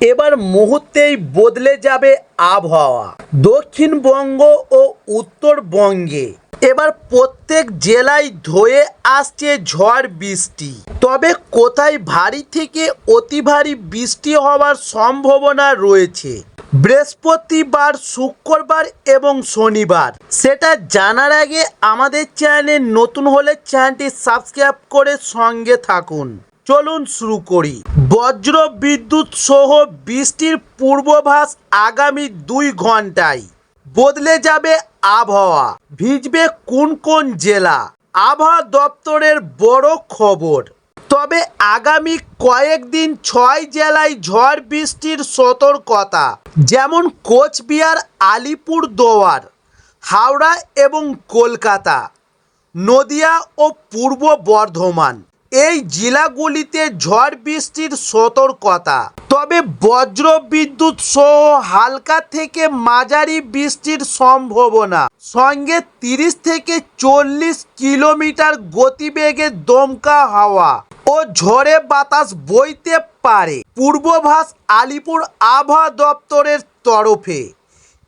এবার মুহূর্তেই বদলে যাবে আবহাওয়া। দক্ষিণবঙ্গ ও উত্তরবঙ্গে এবার প্রত্যেক জেলায় ধয়ে আসছে ঝড় বৃষ্টি। তবে কোথায় ভারী থেকে অতি ভারী বৃষ্টি হওয়ার সম্ভাবনা রয়েছে? বৃহস্পতিবার, শুক্রবার এবং শনিবার। সেটা জানার আগে আমাদের চ্যানেলে নতুন হলে চ্যানেলটি সাবস্ক্রাইব করে সঙ্গে থাকুন। চলুন শুরু করি। বজ্র বিদ্যুৎ সহ বৃষ্টির পূর্বাভাস আগামী দুই ঘন্টায়। বদলে যাবে আবহাওয়া। ভিজবে কোন কোন জেলা। আবহাওয়া দপ্তরের বড় খবর। তবে আগামী কয়েকদিন ছয় জেলায় ঝড় বৃষ্টির সতর্কতা। যেমন কোচবিহার আলিপুরদুয়ার হাওড়া এবং কলকাতা, নদিয়া ও পূর্ব বর্ধমান। এই জেলাগুলিতে ঝড় বৃষ্টির সতর্কতা। তবে বজ্র বিদ্যুৎ সহ হালকা থেকে মাঝারি বৃষ্টির সম্ভাবনা। সঙ্গে তিরিশ থেকে চল্লিশ কিলোমিটার গতিবেগে দমকা হাওয়া ও ঝড়ে বাতাস বইতে পারে। পূর্বভাস আলিপুর আবহাওয়া দপ্তরের তরফে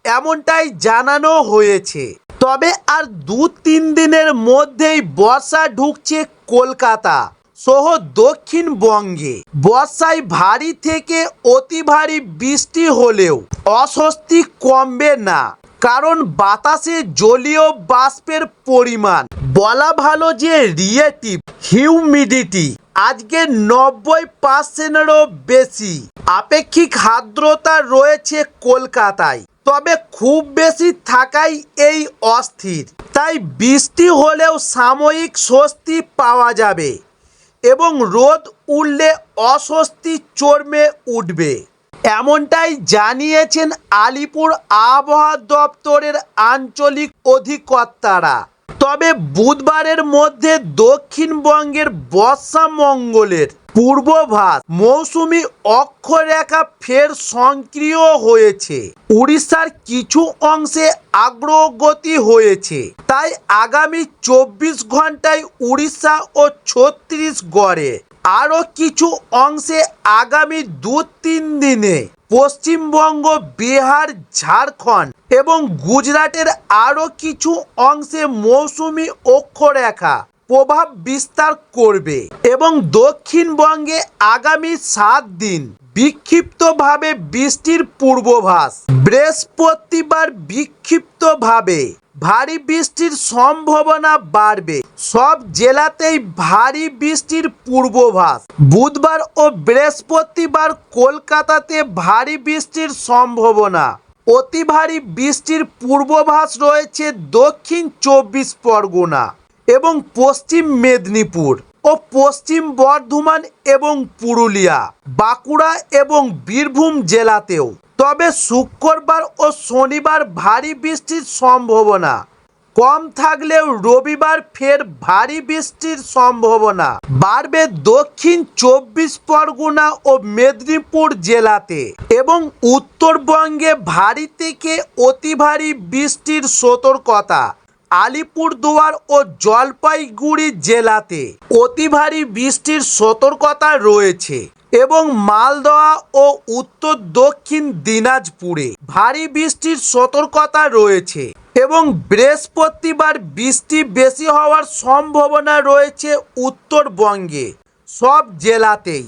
এমনটাই জানানো হয়েছে। তবে আর দু তিন দিনের মধ্যেই বর্ষা ঢুকছে কলকাতা। সহ দক্ষিণবঙ্গে। বর্ষায় ভারী থেকে অতি ভারী বৃষ্টি হলেও অস্বস্তি কমবে না, কারণ বাতাসে জলীয় বাষ্পের পরিমাণ। বলা ভালো যে রিয়েটিভ হিউমিডিটি আজকে নব্বই পার্সেন্টেরও বেশি। আপেক্ষিক আর্দ্রতা রয়েছে কলকাতায়, তবে খুব বেশি থাকাই এই অস্থির। তাই বৃষ্টি হলেও সাময়িক স্বস্তি পাওয়া যাবে। এবং রোদ উঠলে অস্বস্তি চর্মে উঠবে। এমনটাই জানিয়েছেন আলিপুর আবহাওয়া দপ্তরের আঞ্চলিক অধিকর্তারা। তবে বুধবারের মধ্যে দক্ষিণবঙ্গের বর্ষা মঙ্গলের পূর্বভাস মৌসুমি অক্ষরেখা ফের সক্রিয় হয়েছে। উড়িষ্যার কিছু অংশে আগ্রগতি হয়েছে। তাই আগামী চব্বিশ ঘন্টায় উড়িষ্যা ও ছত্তিশগড়ে আরও কিছু অংশে আগামী দু তিন দিনে পশ্চিমবঙ্গ, বিহার, ঝাড়খণ্ড এবং গুজরাটের আরও কিছু অংশে মৌসুমি অক্ষরেখা প্রভাব বিস্তার করবে এবং দক্ষিণবঙ্গে আগামী সাত দিন বিক্ষিপ্তভাবে বৃষ্টির পূর্বাভাস। বৃহস্পতিবার বিক্ষিপ্তভাবে ভারী বৃষ্টির সম্ভাবনা বাড়বে। সব জেলাতেই ভারী বৃষ্টির পূর্বাভাস। বুধবার ও বৃহস্পতিবার কলকাতাতে ভারী বৃষ্টির সম্ভাবনা। অতি ভারী বৃষ্টির পূর্বাভাস রয়েছে দক্ষিণ চব্বিশ পরগনা। এবং পশ্চিম মেদিনীপুর ও পশ্চিম বর্ধমান এবং পুরুলিয়া, বাঁকুড়া এবং বীরভূম জেলাতেও। তবে শুক্রবার ও শনিবার ভারী বৃষ্টির সম্ভাবনা। কম থাকলেও রবিবার ফের ভারী বৃষ্টির সম্ভাবনা। বাড়বে দক্ষিণ চব্বিশ পরগনা ও মেদিনীপুর জেলাতে এবং উত্তরবঙ্গে ভারী থেকে অতি ভারী বৃষ্টির সতর্কতা। আলিপুরদুয়ার ও জলপাইগুড়ি জেলাতে অতি ভারী বৃষ্টির সতর্কতা রয়েছে এবং মালদহ ও উত্তর দক্ষিণ দিনাজপুরে ভারী বৃষ্টির সতর্কতা রয়েছে এবং বৃহস্পতিবার বৃষ্টি বেশি হওয়ার সম্ভাবনা রয়েছে উত্তরবঙ্গে সব জেলাতেই।